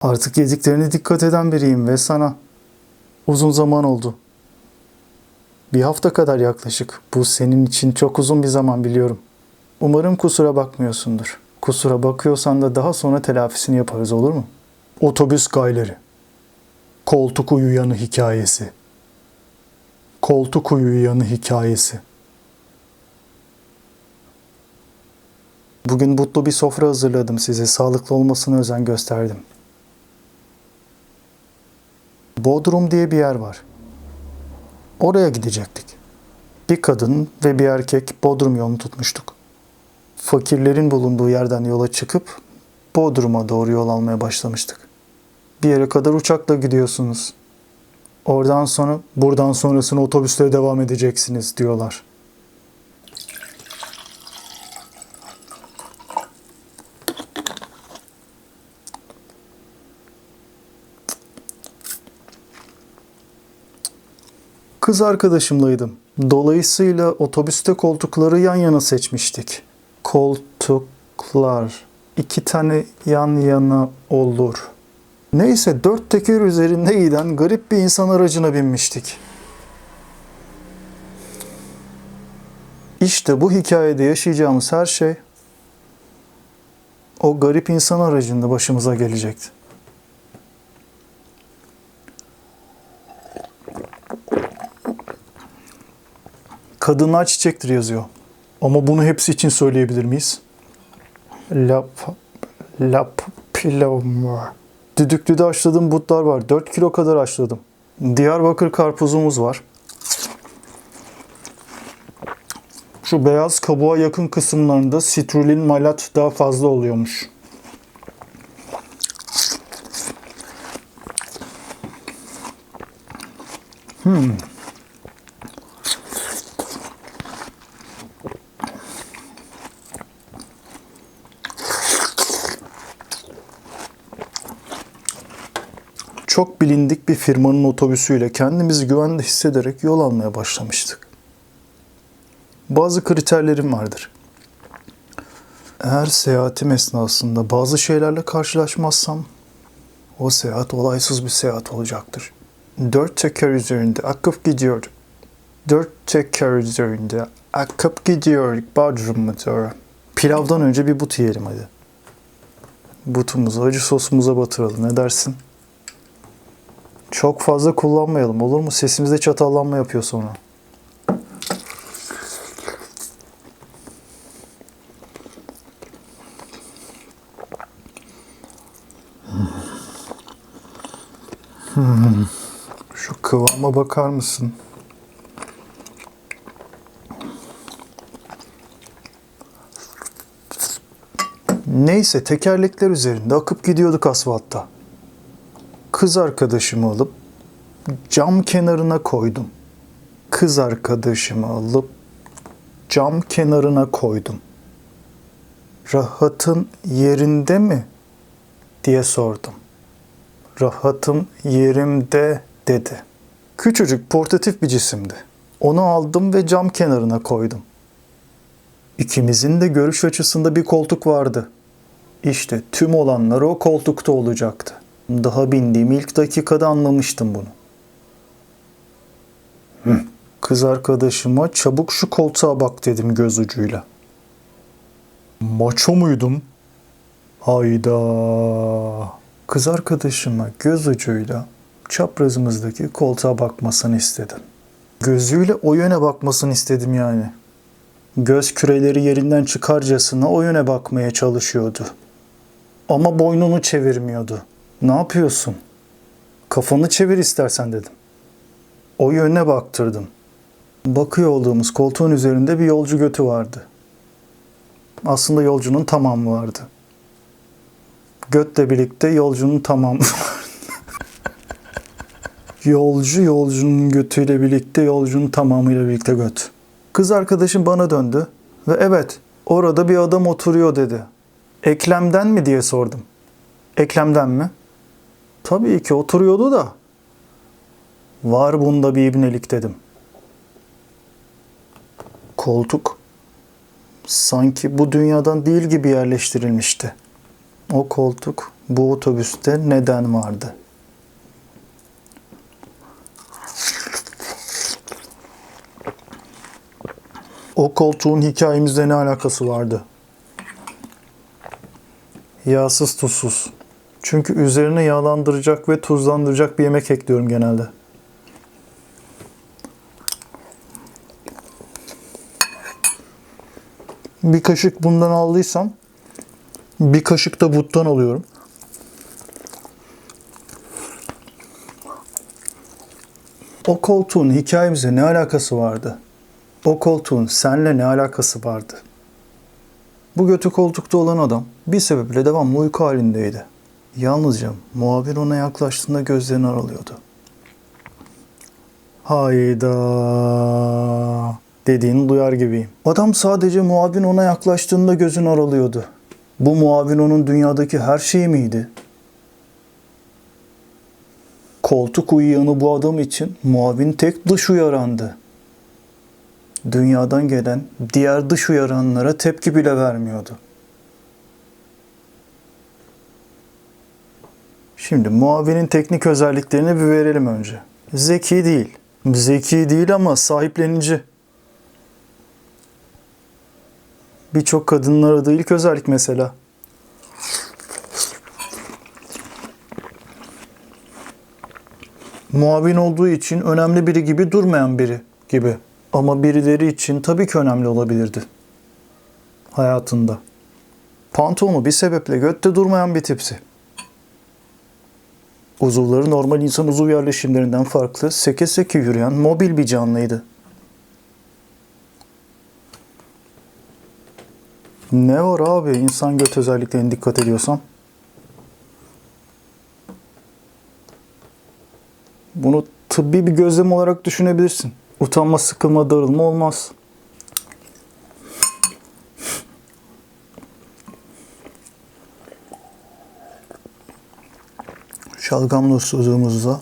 Artık yediklerine dikkat eden biriyim ve sana. Uzun zaman oldu. Bir hafta kadar yaklaşık. Bu senin için çok uzun bir zaman biliyorum. Umarım kusura bakmıyorsundur. Kusura bakıyorsan da daha sonra telafisini yaparız olur mu? Otobüs gayleri. Koltuk uyuyanı hikayesi. Koltuk uyuyanı hikayesi. Bugün mutlu bir sofra hazırladım size. Sağlıklı olmasına özen gösterdim. Bodrum diye bir yer var. Oraya gidecektik. Bir kadın ve bir erkek Bodrum yolunu tutmuştuk. Fakirlerin bulunduğu yerden yola çıkıp Bodrum'a doğru yol almaya başlamıştık. Bir yere kadar uçakla gidiyorsunuz. Oradan sonra buradan sonrasını otobüsle devam edeceksiniz diyorlar. Kız arkadaşımlaydım. Dolayısıyla otobüste koltukları yan yana seçmiştik. Koltuklar. iki tane yan yana olur. Neyse dört teker üzerinde giden garip bir insan aracına binmiştik. İşte bu hikayede yaşayacağımız her şey o garip insan aracında başımıza gelecekti. Kadınlar çiçektir yazıyor. Ama bunu hepsi için söyleyebilir miyiz? Lap, lap, pilomur. Düdüklüde haşladığım butlar var. 4 kilo kadar haşladım. Diyarbakır karpuzumuz var. Şu beyaz kabuğa yakın kısımlarında sitrulin malat daha fazla oluyormuş. Çok bilindik bir firmanın otobüsüyle kendimizi güvende hissederek yol almaya başlamıştık. Bazı kriterlerim vardır. Eğer seyahatim esnasında bazı şeylerle karşılaşmazsam o seyahat olaysız bir seyahat olacaktır. Dört teker üzerinde akıp gidiyorduk. Dört teker üzerinde akıp gidiyorduk Bodrum'a doğru. Pilavdan önce bir but yiyelim hadi. Butumuzu acı sosumuza batıralım. Ne dersin? Çok fazla kullanmayalım olur mu? Sesimizde çatallanma yapıyor sonra. Hmm. Şu kıvama bakar mısın? Neyse tekerlekler üzerinde akıp gidiyorduk asfaltta kız arkadaşımı alıp cam kenarına koydum. Kız arkadaşımı alıp cam kenarına koydum. Rahatın yerinde mi? diye sordum. Rahatım yerimde dedi. Küçücük portatif bir cisimdi. Onu aldım ve cam kenarına koydum. İkimizin de görüş açısında bir koltuk vardı. İşte tüm olanlar o koltukta olacaktı. Daha bindiğim ilk dakikada anlamıştım bunu. Hı. Kız arkadaşıma çabuk şu koltuğa bak dedim göz ucuyla. Maço muydum? Hayda. Kız arkadaşıma göz ucuyla çaprazımızdaki koltuğa bakmasını istedim. Gözüyle o yöne bakmasını istedim yani. Göz küreleri yerinden çıkarcasına o yöne bakmaya çalışıyordu. Ama boynunu çevirmiyordu. Ne yapıyorsun? Kafanı çevir istersen dedim. O yöne baktırdım. Bakıyor olduğumuz koltuğun üzerinde bir yolcu götü vardı. Aslında yolcunun tamamı vardı. Götle birlikte yolcunun tamamı Yolcu yolcunun götüyle birlikte yolcunun tamamıyla birlikte göt. Kız arkadaşım bana döndü ve evet orada bir adam oturuyor dedi. Eklemden mi diye sordum. Eklemden mi? Tabii ki oturuyordu da. Var bunda bir ibnelik dedim. Koltuk sanki bu dünyadan değil gibi yerleştirilmişti. O koltuk bu otobüste neden vardı? O koltuğun hikayemizde ne alakası vardı? Yağsız tuzsuz. Çünkü üzerine yağlandıracak ve tuzlandıracak bir yemek ekliyorum genelde. Bir kaşık bundan aldıysam bir kaşık da buttan alıyorum. O koltuğun hikayemize ne alakası vardı? O koltuğun senle ne alakası vardı? Bu götü koltukta olan adam bir sebeple devamlı uyku halindeydi. Yalnızca muhabir ona yaklaştığında gözlerini aralıyordu. Hayda dediğini duyar gibiyim. Adam sadece muhabir ona yaklaştığında gözünü aralıyordu. Bu muhabir onun dünyadaki her şeyi miydi? Koltuk uyuyanı bu adam için muavin tek dış uyarandı. Dünyadan gelen diğer dış uyaranlara tepki bile vermiyordu. Şimdi muavinin teknik özelliklerini bir verelim önce. Zeki değil. Zeki değil ama sahiplenici. Birçok kadının aradığı ilk özellik mesela. Muavin olduğu için önemli biri gibi durmayan biri gibi. Ama birileri için tabii ki önemli olabilirdi. Hayatında. Pantolonu bir sebeple götte durmayan bir tipsi. Uzuvları normal insan uzuv yerleşimlerinden farklı, seke seke yürüyen mobil bir canlıydı. Ne var abi insan göt özelliklerine dikkat ediyorsan? Bunu tıbbi bir gözlem olarak düşünebilirsin. Utanma, sıkılma, darılma olmaz. Şalgamlı sözümüzde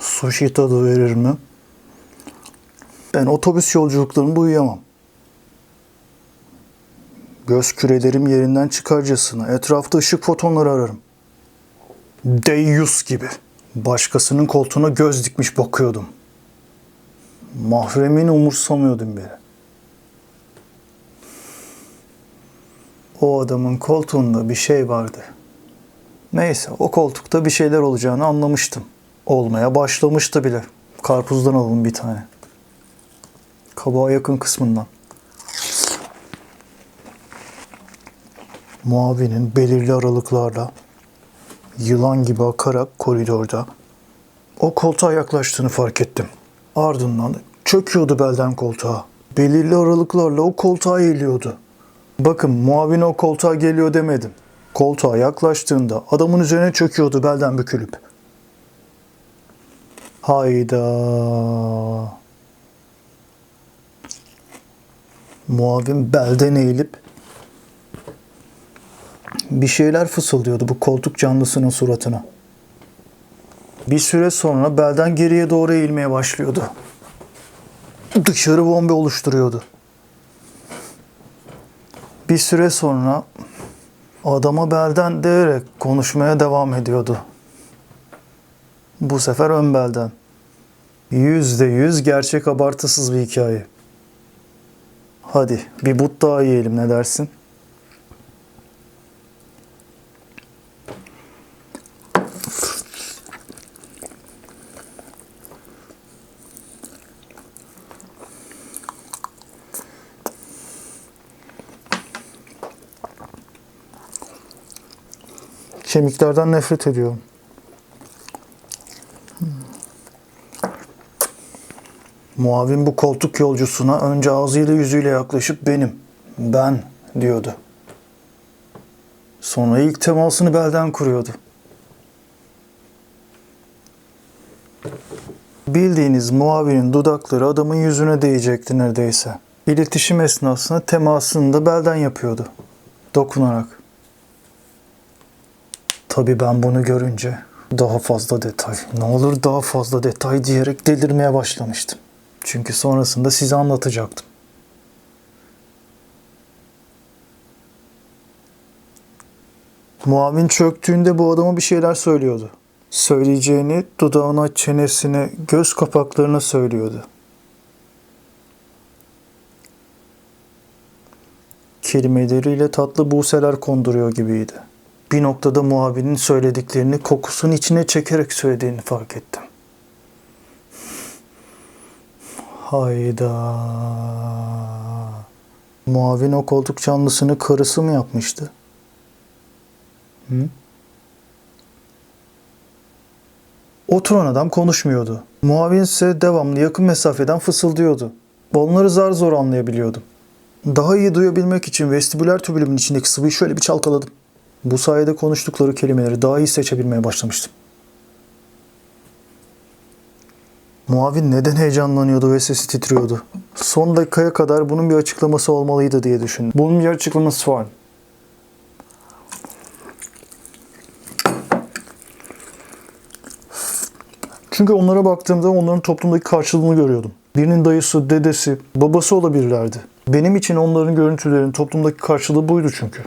sushi tadı verir mi? Ben otobüs yolculuklarında uyuyamam. Göz kürelerim yerinden çıkarcasına etrafta ışık fotonları ararım. Deyyus gibi. Başkasının koltuğuna göz dikmiş bakıyordum. Mahremini umursamıyordum bile. O adamın koltuğunda bir şey vardı. Neyse o koltukta bir şeyler olacağını anlamıştım. Olmaya başlamıştı bile. Karpuzdan alalım bir tane. Kabağa yakın kısmından. Muavinin belirli aralıklarla yılan gibi akarak koridorda o koltuğa yaklaştığını fark ettim. Ardından çöküyordu belden koltuğa. Belirli aralıklarla o koltuğa eğiliyordu. Bakın muavin o koltuğa geliyor demedim. Koltuğa yaklaştığında adamın üzerine çöküyordu belden bükülüp. Hayda. Muavin belden eğilip bir şeyler fısıldıyordu bu koltuk canlısının suratına. Bir süre sonra belden geriye doğru eğilmeye başlıyordu. Dışarı bombe oluşturuyordu. Bir süre sonra adama belden değerek konuşmaya devam ediyordu. Bu sefer ön belden. Yüzde yüz gerçek abartısız bir hikaye. Hadi bir but daha yiyelim ne dersin? Kemiklerden nefret ediyorum. Muavin bu koltuk yolcusuna önce ağzıyla yüzüyle yaklaşıp benim, ben diyordu. Sonra ilk temasını belden kuruyordu. Bildiğiniz muavinin dudakları adamın yüzüne değecekti neredeyse. İletişim esnasında temasını da belden yapıyordu. Dokunarak. Tabii ben bunu görünce daha fazla detay, ne olur daha fazla detay diyerek delirmeye başlamıştım. Çünkü sonrasında size anlatacaktım. Muavin çöktüğünde bu adama bir şeyler söylüyordu. Söyleyeceğini dudağına, çenesine, göz kapaklarına söylüyordu. Kelimeleriyle tatlı buseler konduruyor gibiydi. Bir noktada muavinin söylediklerini kokusun içine çekerek söylediğini fark ettim. Hayda. Muavin o koltuk canlısını karısı mı yapmıştı? Hı? Oturan adam konuşmuyordu. Muavin ise devamlı yakın mesafeden fısıldıyordu. Onları zar zor anlayabiliyordum. Daha iyi duyabilmek için vestibüler tübülümün içindeki sıvıyı şöyle bir çalkaladım. Bu sayede konuştukları kelimeleri daha iyi seçebilmeye başlamıştım. Muavin neden heyecanlanıyordu ve sesi titriyordu? Son dakikaya kadar bunun bir açıklaması olmalıydı diye düşündüm. Bunun bir açıklaması var. Çünkü onlara baktığımda onların toplumdaki karşılığını görüyordum. Birinin dayısı, dedesi, babası olabilirlerdi. Benim için onların görüntülerinin toplumdaki karşılığı buydu çünkü.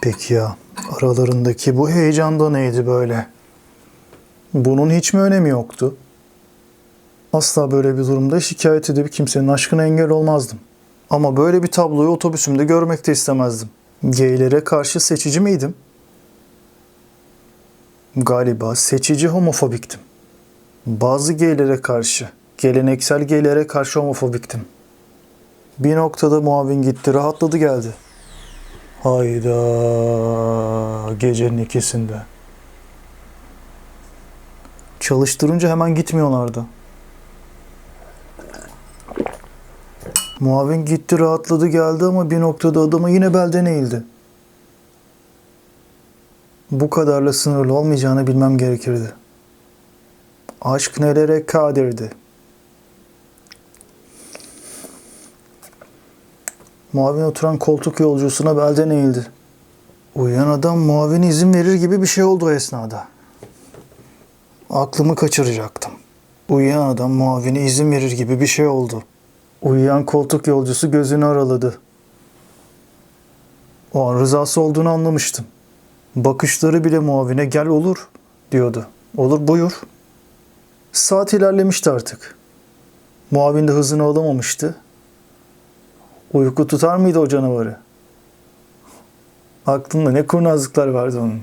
Peki ya aralarındaki bu heyecanda neydi böyle? Bunun hiç mi önemi yoktu? Asla böyle bir durumda şikayet edip kimsenin aşkına engel olmazdım. Ama böyle bir tabloyu otobüsümde görmek de istemezdim. Geylere karşı seçici miydim? Galiba seçici homofobiktim. Bazı geylere karşı, geleneksel geylere karşı homofobiktim. Bir noktada muavin gitti, rahatladı geldi. Hayda gecenin ikisinde. Çalıştırınca hemen gitmiyorlardı. Muavin gitti rahatladı geldi ama bir noktada adama yine belden eğildi. Bu kadarla sınırlı olmayacağını bilmem gerekirdi. Aşk nelere kadirdi. Muavin oturan koltuk yolcusuna belden eğildi. Uyuyan adam muavin izin verir gibi bir şey oldu o esnada. Aklımı kaçıracaktım. Uyuyan adam muavine izin verir gibi bir şey oldu. Uyuyan koltuk yolcusu gözünü araladı. O an rızası olduğunu anlamıştım. Bakışları bile muavine gel olur diyordu. Olur buyur. Saat ilerlemişti artık. Muavin de hızını alamamıştı. Uyku tutar mıydı o canavarı? Aklında ne kurnazlıklar vardı onun.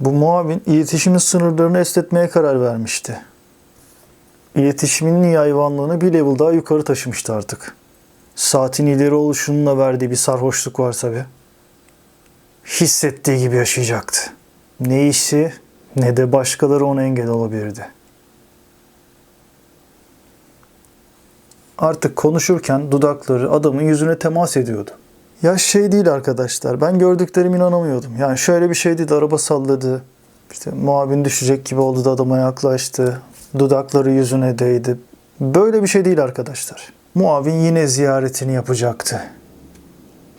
Bu muavin iletişimin sınırlarını esnetmeye karar vermişti. İletişimin hayvanlığını bir level daha yukarı taşımıştı artık. Saatin ileri oluşununla verdiği bir sarhoşluk var tabi. Hissettiği gibi yaşayacaktı. Ne işi ne de başkaları ona engel olabilirdi. Artık konuşurken dudakları adamın yüzüne temas ediyordu. Ya şey değil arkadaşlar. Ben gördüklerime inanamıyordum. Yani şöyle bir şey değil. Araba salladı. İşte muavin düşecek gibi oldu da adama yaklaştı. Dudakları yüzüne değdi. Böyle bir şey değil arkadaşlar. Muavin yine ziyaretini yapacaktı.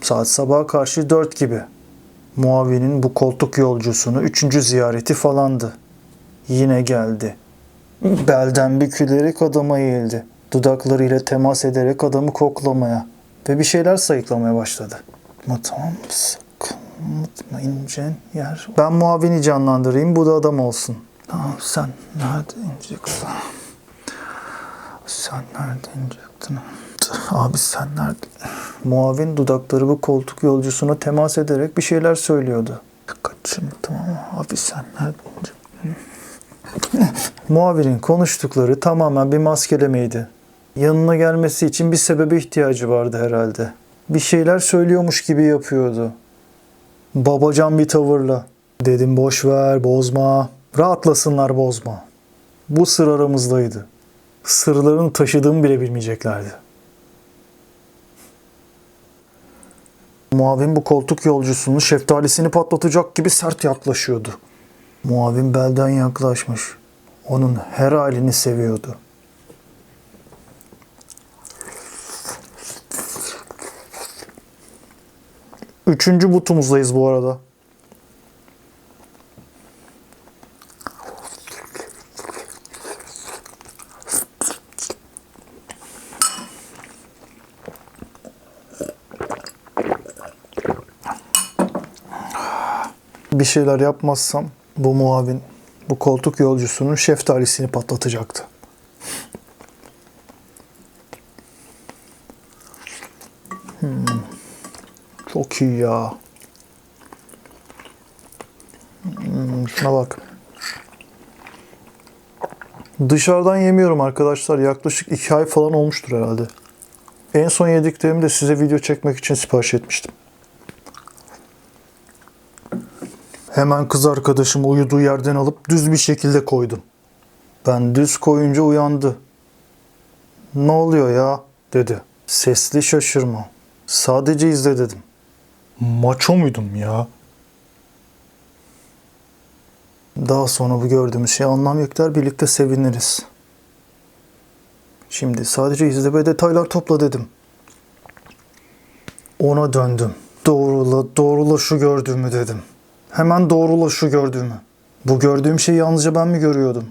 Saat sabaha karşı dört gibi. Muavinin bu koltuk yolcusunu üçüncü ziyareti falandı. Yine geldi. Belden bükülerek adama eğildi. Dudaklarıyla temas ederek adamı koklamaya ve bir şeyler sayıklamaya başladı. Ama tamam sakın unutma ince yer. Ben muavini canlandırayım bu da adam olsun. Tamam sen nerede ineceksin? Sen nerede inecektin? Abi sen nerede? Muavin dudakları bu koltuk yolcusuna temas ederek bir şeyler söylüyordu. Kaçım tamam abi sen nerede inecektin? Muavirin konuştukları tamamen bir maskelemeydi. Yanına gelmesi için bir sebebe ihtiyacı vardı herhalde. Bir şeyler söylüyormuş gibi yapıyordu. Babacan bir tavırla. Dedim boş ver, bozma. Rahatlasınlar bozma. Bu sır aramızdaydı. Sırlarını taşıdığımı bile bilmeyeceklerdi. Muavin bu koltuk yolcusunun şeftalisini patlatacak gibi sert yaklaşıyordu. Muavin belden yaklaşmış. Onun her halini seviyordu. Üçüncü butumuzdayız bu arada. bir şeyler yapmazsam bu muavin bu koltuk yolcusunun şeftalisini patlatacaktı. Hmm. İyi ya. Hmm, şuna bak. Dışarıdan yemiyorum arkadaşlar. Yaklaşık iki ay falan olmuştur herhalde. En son yediklerimi de size video çekmek için sipariş etmiştim. Hemen kız arkadaşımı uyuduğu yerden alıp düz bir şekilde koydum. Ben düz koyunca uyandı. Ne oluyor ya dedi. Sesli şaşırma. Sadece izle dedim. Maço muydum ya? Daha sonra bu gördüğümüz şey anlam yükler birlikte seviniriz. Şimdi sadece izle ve detaylar topla dedim. Ona döndüm. Doğrula, doğrula şu gördüğümü dedim. Hemen doğrula şu gördüğümü. Bu gördüğüm şeyi yalnızca ben mi görüyordum?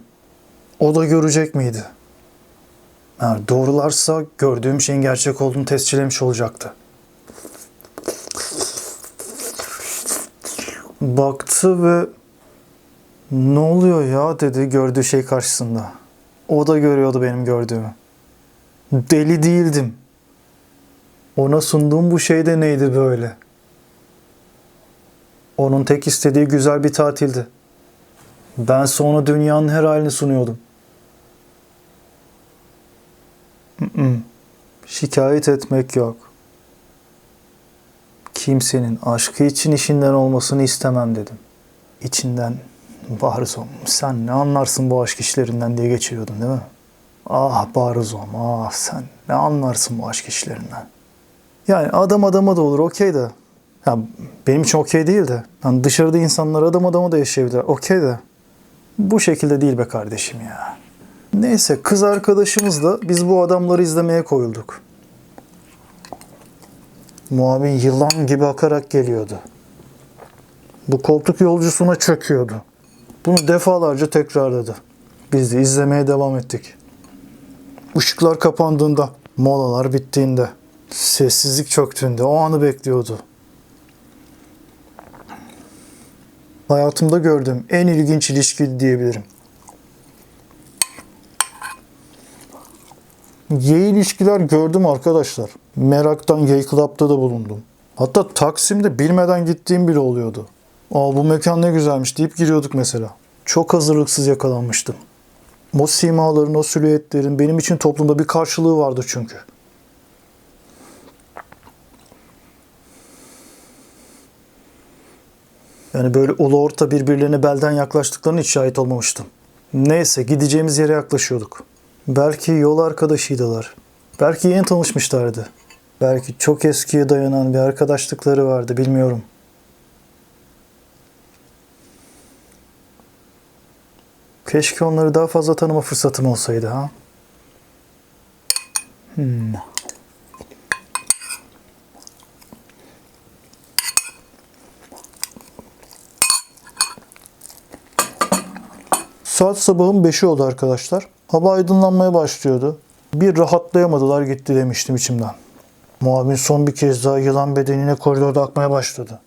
O da görecek miydi? Eğer doğrularsa gördüğüm şeyin gerçek olduğunu tescillemiş olacaktı. Baktı ve ne oluyor ya dedi gördüğü şey karşısında. O da görüyordu benim gördüğümü. Deli değildim. Ona sunduğum bu şey de neydi böyle? Onun tek istediği güzel bir tatildi. Ben sonra dünyanın her halini sunuyordum. Şikayet etmek yok. Kimsenin aşkı için işinden olmasını istemem dedim. İçinden Barzom sen ne anlarsın bu aşk işlerinden diye geçiriyordun değil mi? Ah Barzom ah sen ne anlarsın bu aşk işlerinden. Yani adam adama da olur okey de. Ya benim için okey değil de. Yani dışarıda insanlar adam adama da yaşayabilir. Okey de. Bu şekilde değil be kardeşim ya. Neyse kız arkadaşımızla biz bu adamları izlemeye koyulduk. Muavin yılan gibi akarak geliyordu. Bu koltuk yolcusuna çöküyordu. Bunu defalarca tekrarladı. Biz de izlemeye devam ettik. Işıklar kapandığında, molalar bittiğinde, sessizlik çöktüğünde o anı bekliyordu. Hayatımda gördüğüm en ilginç ilişki diyebilirim. Gay ilişkiler gördüm arkadaşlar. Meraktan Club'da da bulundum. Hatta Taksim'de bilmeden gittiğim bile oluyordu. Aa bu mekan ne güzelmiş deyip giriyorduk mesela. Çok hazırlıksız yakalanmıştım. O simaların, o silüetlerin benim için toplumda bir karşılığı vardı çünkü. Yani böyle ulu orta birbirlerine belden yaklaştıklarını hiç şahit olmamıştım. Neyse gideceğimiz yere yaklaşıyorduk. Belki yol arkadaşıydılar. Belki yeni tanışmışlardı. Belki çok eskiye dayanan bir arkadaşlıkları vardı bilmiyorum. Keşke onları daha fazla tanıma fırsatım olsaydı ha. Hmm. Saat sabahın 5'i oldu arkadaşlar. Hava aydınlanmaya başlıyordu. Bir rahatlayamadılar gitti demiştim içimden. Muavin son bir kez daha yılan bedenine koridorda akmaya başladı.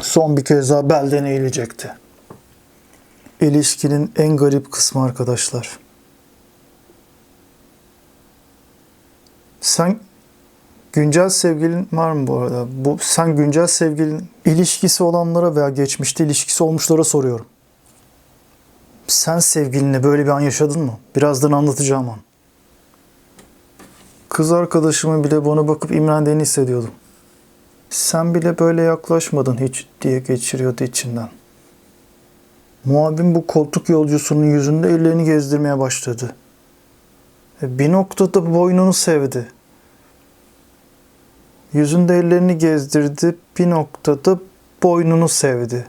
Son bir kez daha belden eğilecekti. İlişkinin en garip kısmı arkadaşlar. Sen güncel sevgilin var mı bu arada? Bu sen güncel sevgilin ilişkisi olanlara veya geçmişte ilişkisi olmuşlara soruyorum. Sen sevgilinle böyle bir an yaşadın mı? Birazdan anlatacağım an. Kız arkadaşımın bile bana bakıp imrendiğini hissediyordum. Sen bile böyle yaklaşmadın hiç diye geçiriyordu içinden. Muavin bu koltuk yolcusunun yüzünde ellerini gezdirmeye başladı. Bir noktada boynunu sevdi. Yüzünde ellerini gezdirdi, bir noktada boynunu sevdi.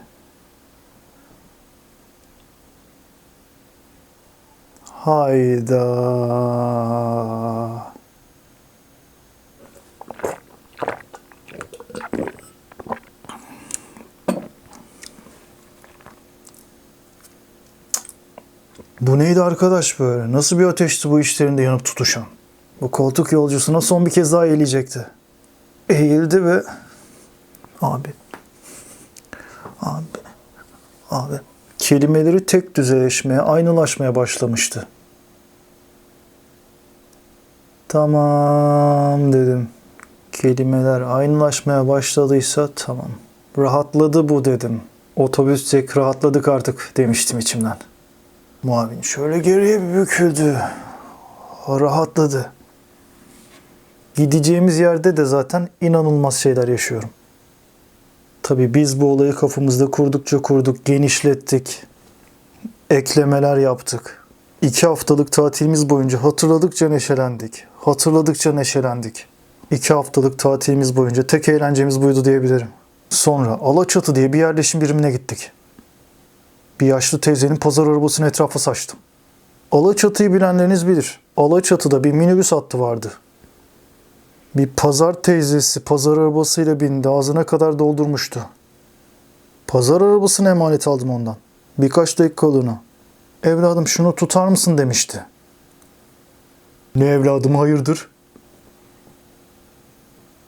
Hayda. Bu neydi arkadaş böyle? Nasıl bir ateşti bu işlerinde yanıp tutuşan? Bu koltuk yolcusuna son bir kez daha eğilecekti. Eğildi ve... Abi. Abi kelimeleri tek düzeleşmeye, aynılaşmaya başlamıştı. Tamam dedim. Kelimeler aynılaşmaya başladıysa tamam. Rahatladı bu dedim. Otobüstek rahatladık artık demiştim içimden. Muavin şöyle geriye bir büküldü. Rahatladı. Gideceğimiz yerde de zaten inanılmaz şeyler yaşıyorum. Tabii biz bu olayı kafamızda kurdukça kurduk, genişlettik. Eklemeler yaptık. İki haftalık tatilimiz boyunca hatırladıkça neşelendik. Hatırladıkça neşelendik. İki haftalık tatilimiz boyunca tek eğlencemiz buydu diyebilirim. Sonra Alaçatı diye bir yerleşim birimine gittik. Bir yaşlı teyzenin pazar arabasını etrafa saçtım. Alaçatı'yı bilenleriniz bilir. Alaçatı'da bir minibüs hattı vardı. Bir pazar teyzesi pazar arabasıyla bindi. Ağzına kadar doldurmuştu. Pazar arabasını emanet aldım ondan. Birkaç dakikalığına. Evladım şunu tutar mısın demişti. Ne evladım hayırdır?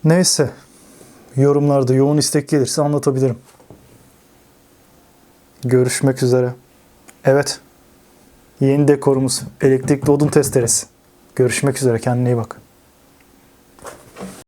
Neyse. Yorumlarda yoğun istek gelirse anlatabilirim. Görüşmek üzere. Evet. Yeni dekorumuz elektrikli odun testeresi. Görüşmek üzere. Kendine iyi bak.